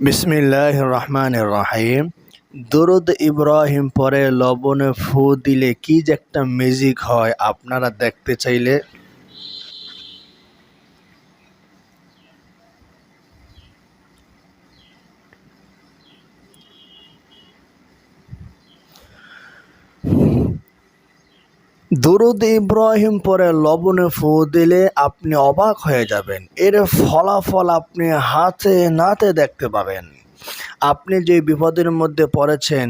বিসমিল্লাহ রহমান রাহিম দুরুদ ইব্রাহিম পরে লবণে ফু দিলে কি যে একটা মিউজিক হয়, আপনারা দেখতে চাইলে। দুরুদ ইব্রাহিম পরে লবণে ফু দিলে আপনি অবাক হয়ে যাবেন। এর ফলাফল আপনি হাতে নাতে দেখতে পাবেন। আপনি যে বিপদের মধ্যে পড়েছেন,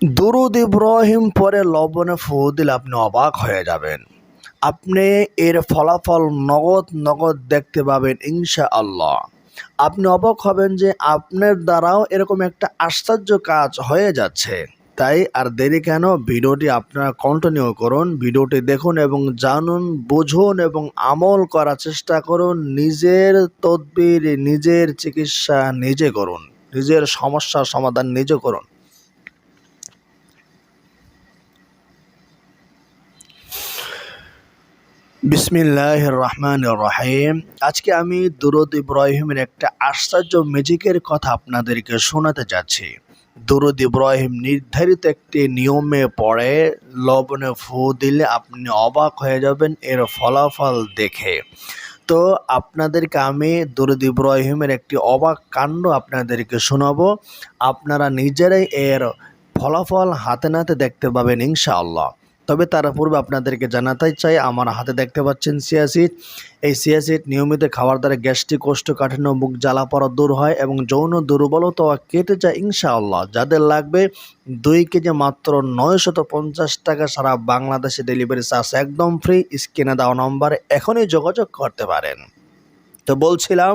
দুরুদ ইব্রাহিম পরে লবণে ফু দিলে আপনি অবাক হয়ে যাবেন। আপনি এর ফলাফল নগদ নগদ দেখতে পাবেন ইনশা আল্লাহ আপনি অবাক হবেন যে আপনার দ্বারাও এরকম একটা আশ্চর্য কাজ হয়ে যাচ্ছে। তাই আর দেরি কেন? ভিডিওটি আপনারা কন্টিনিউ করুন, ভিডিওটি দেখুন এবং জানুন, বুঝুন এবং আমল করার চেষ্টা করুন, নিজের তদবির, নিজের চিকিৎসা নিজে করুন, নিজের সমস্যার সমাধান নিজে করুন। বিসমিল্লাহ রহমান রহিম আজকে আমি দুরুদ ইব্রাহিমের একটা আশ্চর্য ম্যাজিকের কথা আপনাদেরকে শোনাতে যাচ্ছি। দুরুদ ইব্রাহিম নির্ধারিত একটি নিয়মে পড়ে, লবণে ফু দিলে আপনি অবাক হয়ে যাবেন, এর ফলাফল দেখে। তো আপনাদেরকে আমি দুরুদ ইব্রাহিমের একটি অবাক কাণ্ড আপনাদেরকে শোনাবো। আপনারা নিজেরাই এর ফলাফল হাতে নাতে দেখতে পাবেন ইনশাআল্লাহ। তবে তার পূর্বে আপনাদেরকে জানাতে চাই, আমার হাতে দেখতে পাচ্ছেন সিয়াসিড। এই সিয়াসিড নিয়মিত খাওয়ার দ্বারা গ্যাস্ট্রিক কোষ্ঠকাঠিন্য, মুখ জ্বালা পড়া দূর হয় এবং যৌন দুর্বলতা কেটে যায় ইনশাআল্লাহ। যাদের লাগবে দুই কেজি মাত্র নয়শত পঞ্চাশ টাকা সারা বাংলাদেশে ডেলিভারি চার্জ একদম ফ্রি। স্ক্রিনে দেওয়া নম্বরে এখনই যোগাযোগ করতে পারেন। তো বলছিলাম,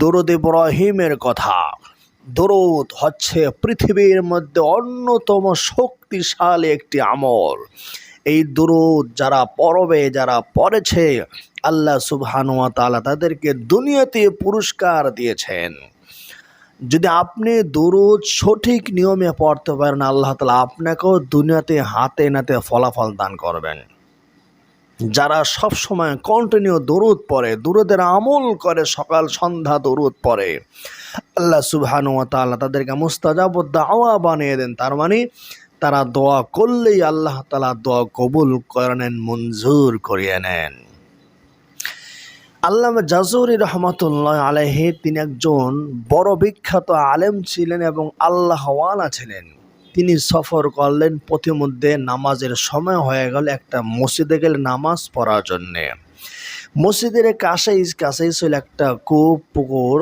দুরুদ ইব্রাহিমের কথা। দরুদ হচ্ছে পৃথিবীর মধ্যে অন্যতম শক্তিশালী একটি আমল। এই দরুদ যারা পরবে, যারা পড়েছে, আল্লাহ সুবহানুয়া তালা তাদেরকে দুনিয়াতে পুরস্কার দিয়েছেন। যদি আপনি দরুদ সঠিক নিয়মে পড়তে পারেন, আল্লাহ তালা আপনাকেও দুনিয়াতে হাতে নাতে ফলাফল দান করবেন। যারা সব সময় কন্টিনিউ দরুদ পড়ে, দরুদের আমল করে সকাল সন্ধ্যা দরুদ পড়ে আল্লাহ সুবহানু তাআলা তাদেরকে মুস্তাজাব দাওয়া বানিয়ে দেন। তার মানে তারা দোয়া করলেই আল্লাহ তালা দোয়া কবুল করে নেন মঞ্জুর করিয়ে নেন। আল্লাহ জাজুরি রহমতুল্লাহ আলহে তিনি একজন বড় বিখ্যাত আলেম ছিলেন এবং আল্লাহওয়ালা ছিলেন। তিনি সফর করলেন পথিমধ্যে নামাজের সময় হয়ে গেল একটা মসজিদে গেলে নামাজ পড়ার জন্যে। মসজিদের কাছেই কাছেই ছিল একটা কূপ, পুকুর।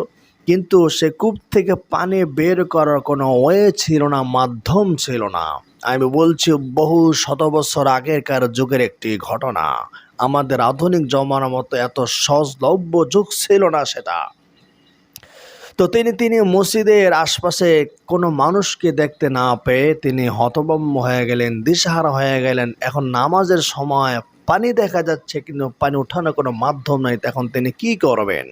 কিন্তু সে কূপ থেকে পানি বের করার কোনো ওয়ে ছিল না, মাধ্যম ছিল না। আমি বলছি, বহু শত বছর আগেরকার যুগের একটি ঘটনা। আমাদের আধুনিক জমানার মতো এত সহজলভ্য যুগ ছিল না সেটা। তো তিনি তিনি মসজিদের আশপাশে কোনো মানুষকে দেখতে না পেয়ে তিনি হতবম্ব হয়ে গেলেন, দিশাহারা হয়ে গেলেন। এখন নামাজের সময় পানি দেখা যাচ্ছে, কিন্তু পানি ওঠানোর কোনো মাধ্যম নাই। তখন তিনি কি করবেন?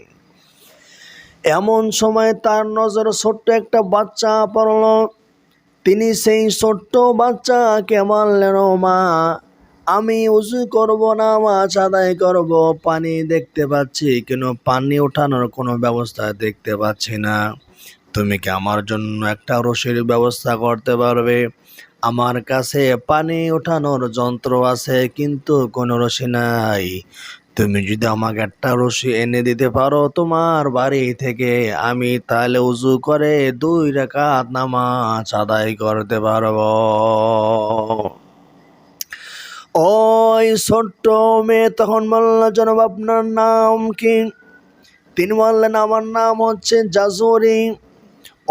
এমন সময় তার নজর ছোট্ট একটা বাচ্চা পড়ল। তিনি সেই ছোট্ট বাচ্চাকে মারলেন মা, আমি উজু করব না, মাছ আদায় করব। পানি দেখতে পাচ্ছি, কিন্তু পানি ওঠানোর কোনো ব্যবস্থা দেখতে পাচ্ছি না। তুমি কি আমার জন্য একটা রশির ব্যবস্থা করতে পারবে? আমার কাছে পানি ওঠানোর যন্ত্র আছে, কিন্তু কোনো রশি নাই। তুমি যদি আমাকে একটা রশি এনে দিতে পারো তোমার বাড়ি থেকে, আমি তাহলে উজু করে দুই রেখাত নামাজ আদায় করতে পারব। ওই ছোট্ট মেয়ে তখন বলল, জনাব, আপনার নাম কি? তিনি বললেন, আমার নাম হচ্ছে জাজরি।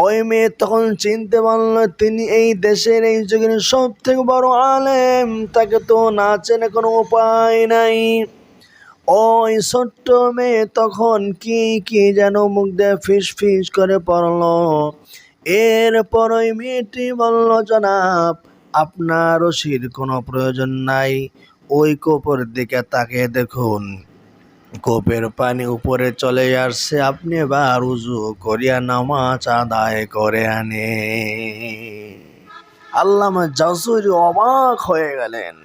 ওই মেয়ে তখন চিনতে পারল, তিনি এই দেশের এই যুগের সব থেকে বড় আলেম, তাকে তো না চেনে কোনো উপায় নাই। ওই ছোট্ট মেয়ে তখন কি কি যেন মুখ দিয়ে ফিস ফিস করে পড়ল। এরপর ওই মেয়েটি বলল, জনাব, আপনার রশির কোনো প্রয়োজন নাই। ওই কোপের দিকে তাকে দেখুন। কোপের পানি উপরে চলে আসছে। আপনি এবার উজু করিয়া নামাজ আদায় করে আনে আল্লামা জাজুরি অবাক হয়ে গেলেন।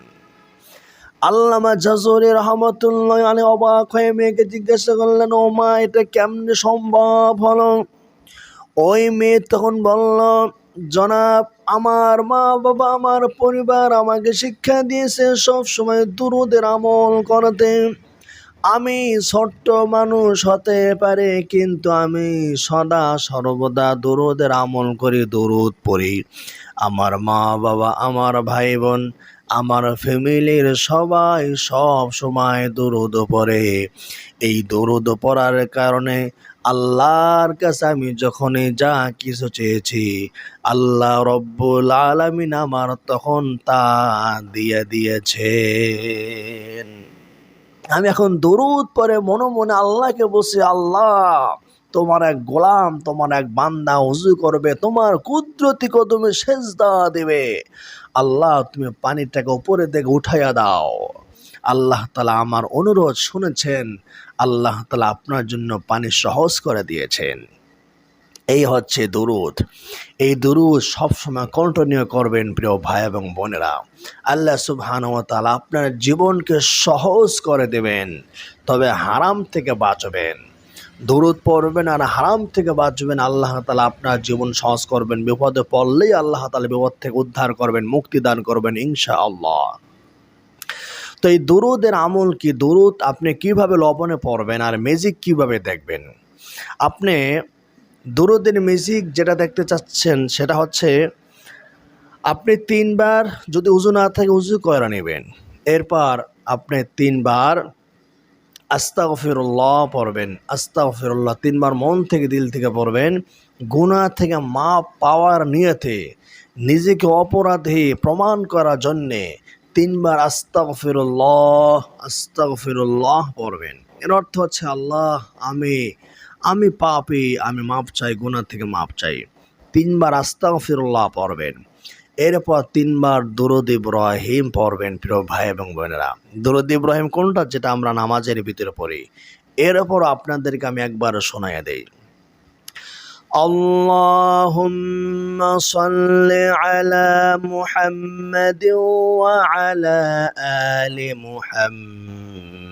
আল্লামা জাজরি রহমতুল্লাহ আলী অবাক হয়ে মেয়েকে জিজ্ঞাসা করলেন, ও মা, এটা কেমনে সম্ভব হলো? ওই মেয়ে তখন বলল, জনাব, আমার মা বাবা, আমার পরিবার আমাকে শিক্ষা দিয়েছে সব সময় দুরুদের আমল করতে। আমি ছোট্ট মানুষ হতে পারে, কিন্তু আমি সদা সর্বদা দরুদের আমল করি, দরুদ পড়ি। আমার মা বাবা, আমার ভাই বোন আমার ফ্যামিলির সবাই সব সময় দরুদ পড়ে। এই দরুদ পড়ার কারণে আল্লাহর কাছে আমি যখনই যা কিছু চেয়েছি, আল্লাহ রব্বুল আলামিন আমার তখন তা দিয়ে দিয়েছেন। আমি এখন দরুদ পরে মনে মনে আল্লাহকে বসে আল্লাহ তোমার এক গোলাম, তোমার এক বান্দা উজু করবে, তোমার কুদরতি কদমে সেজদা দেবে। আল্লাহ, তুমি পানিটাকে উপরে থেকে উঠাইয়া দাও। আল্লাহ তালা আমার অনুরোধ শুনেছেন। আল্লাহ তালা আপনার জন্য পানি সহজ করে দিয়েছেন। এই হচ্ছে দুরুদ। এই দুরুদ সবসময় কন্টিনিউ করবেন প্রিয় ভাই এবং বোনেরা। আল্লাহ সুবহান ও তাআলা আপনার জীবনকে সহজ করে দেবেন, তবে হারাম থেকে বাঁচবেন। দুরুদ পড়বেন আর হারাম থেকে বাঁচবেন, আল্লাহ তালা আপনার জীবন সহজ করবেন। বিপদে পড়লেই আল্লাহ তালা বিপদ থেকে উদ্ধার করবেন, মুক্তি দান করবেন ইনশা আল্লাহ তো এই দুরুদের আমল কি? দুরুদ আপনি কীভাবে লবণে পড়বেন আর ম্যাজিক কীভাবে দেখবেন? আপনি দুরুদের ম্যাজিক যেটা দেখতে চাচ্ছেন সেটা হচ্ছে আপনি তিনবার যদি উজু না থাকে উজু করে নেবেন। এরপর আপনি তিনবার আস্তাগফিরুল্লাহ পড়বেন। আস্তাগফিরুল্লাহ তিনবার মন থেকে, দিল থেকে পড়বেন। গুনাহ থেকে মাপ পাওয়ার নিয়তে নিজেকে অপরাধী প্রমাণ করার জন্যে তিনবার আস্তাগফিরুল্লাহ আস্তাগফিরুল্লাহ পড়বেন। এর অর্থ হচ্ছে আল্লাহ, আমি আমি পাপি, আমি মাপ চাই, গুনাহ থেকে মাপ চাই। তিনবার আস্তাগফিরুল্লাহ পড়বেন। এরপর তিনবার দুরুদ ইব্রাহিম পড়বেন প্রিয় ভাই এবং বোনেরা দুরুদ ইব্রাহিম কোনটা যেটা আমরা নামাজের ভিতরে পড়ি এর ওপর আপনাদেরকে আমি একবার শোনাইয়া দেই اللهم صل على محمد وعلى آل محمد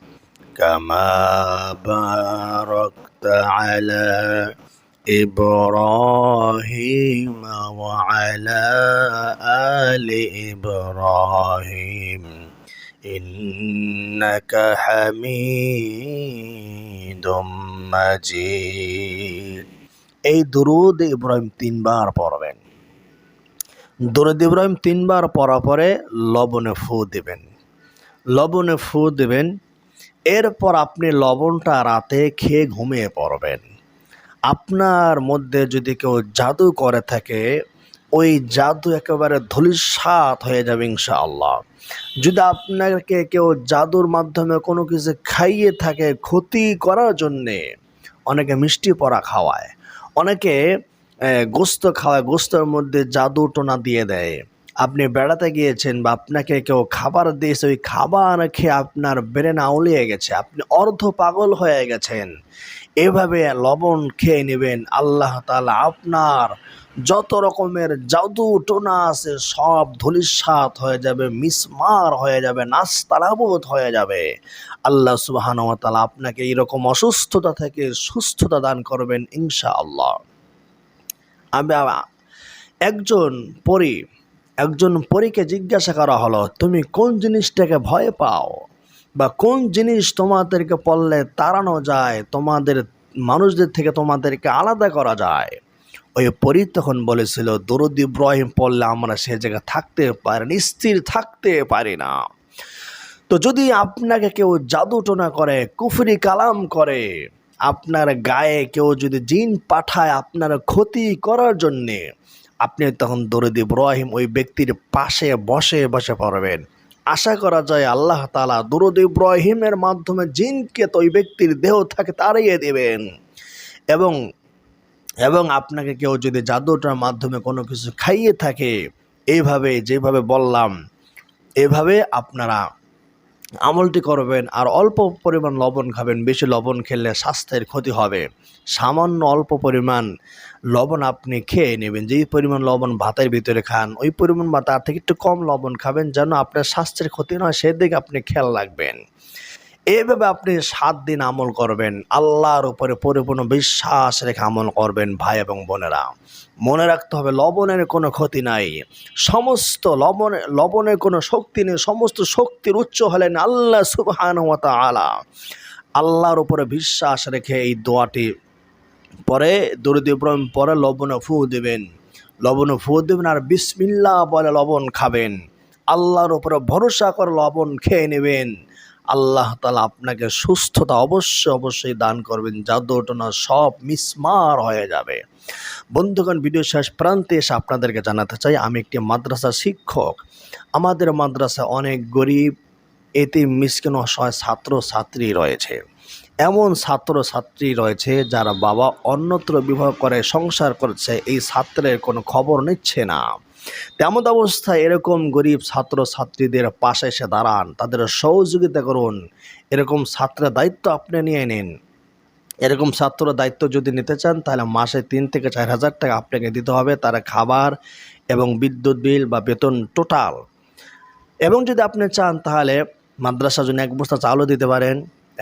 كما باركت على إبراهيم وعلى آل إبراهيم إنك حميد مجيد এই দুরুদ ইব্রাহিম তিনবার পড়বেন দুরুদ ইব্রাহিম তিনবার পড়া পরে লবণে ফু দিবেন লবণে ফু দিবেন এরপর আপনি লবণটা রাতে খেয়ে ঘুমিয়ে পড়বেন। আপনার মধ্যে যদি কেউ জাদু করে থাকে, ওই জাদু একেবারে ধূলিসাৎ হয়ে যাবে ইনশাআল্লাহ। যদি আপনাকে কেউ জাদুর মাধ্যমে কোনো কিছু খাইয়ে থাকে ক্ষতি করার জন্যে, অনেকে মিষ্টি পড়া খাওয়ায়, অনেকে গোস্ত খাওয়ায়, গোস্তের মধ্যে জাদু টোনা দিয়ে দেয়। আপনি বেড়াতে গিয়েছেন বা আপনাকে কেউ খাবার দিয়েছে, ওই খাবার খেয়ে আপনার ব্রেন আউলিয়ে গেছে, আপনি অর্ধ পাগল হয়ে গেছেন। এভাবে লবণ খেয়ে নেবেন, আল্লাহ তালা আপনার যত রকমের জাদু টোনা আছে সব ধূলিসাৎ হয়ে যাবে, মিসমার হয়ে যাবে নাস্তালাবোধ হয়ে যাবে। আল্লাহ সুবাহান তাআলা আপনাকে এরকম অসুস্থতা থেকে সুস্থতা দান করবেন ইনশাআল্লাহ। আমি একজন পরী একজন পরীকে জিজ্ঞাসা করা হলো, তুমি কোন জিনিসটাকে ভয় পাও? বা কোন জিনিস তোমাদেরকে পড়লে তাড়ানো যায়? তোমাদের, মানুষদের থেকে তোমাদেরকে আলাদা করা যায়? ওই পরী তখন বলেছিল, দরুদ ইব্রাহিম পড়লে আমরা সে জায়গায় থাকতে পারি না, স্থির থাকতে পারি না। তো যদি আপনাকে কেউ জাদু টোনা করে, কুফরি কালাম করে, আপনার গায়ে কেউ যদি জিন পাঠায় আপনার ক্ষতি করার জন্যে আপনি তখন দরুদ ইব্রাহিম ওই ব্যক্তির পাশে বসে বসে পড়বেন। আশা করা যায় আল্লাহ তালা দুরুদ ইব্রাহিমের মাধ্যমে জিনকে তো ওই ব্যক্তির দেহ থাকে তাড়িয়ে দেবেন। এবং এবং আপনাকে কেউ যদি জাদুটার মাধ্যমে কোনো কিছু খাইয়ে থাকে এইভাবে যেভাবে বললাম, এভাবে আপনারা আমলটি করবেন আর অল্প পরিমাণ লবণ খাবেন, বেশি লবণ খেলে স্বাস্থ্যের ক্ষতি হবে। সামান্য অল্প পরিমাণ লবণ আপনি খেয়ে নেবেন। যেই পরিমাণ লবণ ভাতের ভিতরে খান, ওই পরিমাণ বা তার থেকে একটু কম লবণ খাবেন যেন আপনার স্বাস্থ্যের ক্ষতি নয়, সেদিকে আপনি খেয়াল রাখবেন। এইভাবে আপনি সাত দিন আমল করবেন, আল্লাহর উপরে পরিপূর্ণ বিশ্বাস রেখে আমল করবেন ভাই এবং বোনেরা। মনে রাখতে হবে, লবণের কোনো ক্ষতি নাই। সমস্ত লবণে, লবণের কোনো শক্তি নেই, সমস্ত শক্তির উচ্চ হলেন আল্লাহ সুবহান আলা আল্লাহর উপরে বিশ্বাস রেখে এই দোয়াটি পরে, দরুদ ইব্রাহিম পরে লবণে ফু দেবেন। লবণে ফু দেবেন আর বিসমিল্লা বলে লবণ খাবেন। আল্লাহর উপরে ভরসা করে লবণ খেয়ে নেবেন। আল্লাহ তালা আপনাকে সুস্থতা অবশ্যই অবশ্যই দান করবেন জাদুটনা সব মিসমার হয়ে যাবে। বন্ধুগণ, ভিডিও শেষ প্রান্তে এসে আপনাদেরকে জানাতে চাই, আমি একটি মাদ্রাসা শিক্ষক। আমাদের মাদ্রাসা অনেক গরিব এতে মিসকিন অসহায় ছাত্র ছাত্রী রয়েছে। এমন ছাত্র ছাত্রী রয়েছে যারা বাবা অন্যত্র বিবাহ করে, সংসার করছে, এই ছাত্রের কোনো খবর নিচ্ছে না। তেমন অবস্থায় এরকম গরিব ছাত্র ছাত্রীদের পাশে এসে দাঁড়ান, তাদের সহযোগিতা করুন। এরকম ছাত্রের দায়িত্ব আপনি নিয়ে নিন। এরকম ছাত্র দায়িত্ব যদি নিতে চান, তাহলে মাসে তিন থেকে চার হাজার টাকা আপনাকে দিতে হবে তারা খাবার এবং বিদ্যুৎ বিল বা বেতন টোটাল। এবং যদি আপনি চান, তাহলে মাদ্রাসার জন্য এক বস্তা চালও দিতে পারেন,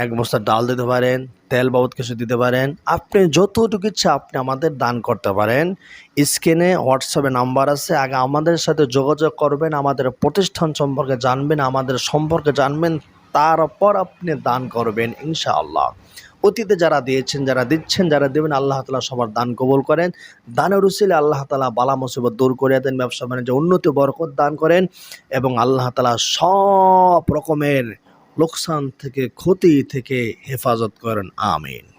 এক বস্তা ডাল দিতে পারেন, তেল বাবদ কিছু দিতে পারেন। আপনি যতটুকু ইচ্ছা আপনি আমাদের দান করতে পারেন। স্ক্রিনে হোয়াটসঅ্যাপে নাম্বার আছে, আগে আমাদের সাথে যোগাযোগ করবেন, আমাদের প্রতিষ্ঠান সম্পর্কে জানবেন, আমাদের সম্পর্কে জানবেন, তারপর আপনি দান করবেন, ইনশাআল্লাহ। অতীতে যারা দিয়েছেন, যারা দিচ্ছেন, যারা দেবেন, আল্লাহ তালা সবার দান কবল করেন। দানের উচিলে আল্লাহ তালা বালা মুসিবত দূর করে দেন, ব্যবসা বাণিজ্য উন্নতি বরকত দান করেন এবং আল্লাহ তালা সব রকমের লোকসান থেকে, ক্ষতি থেকে হেফাজত করেন। আমিন।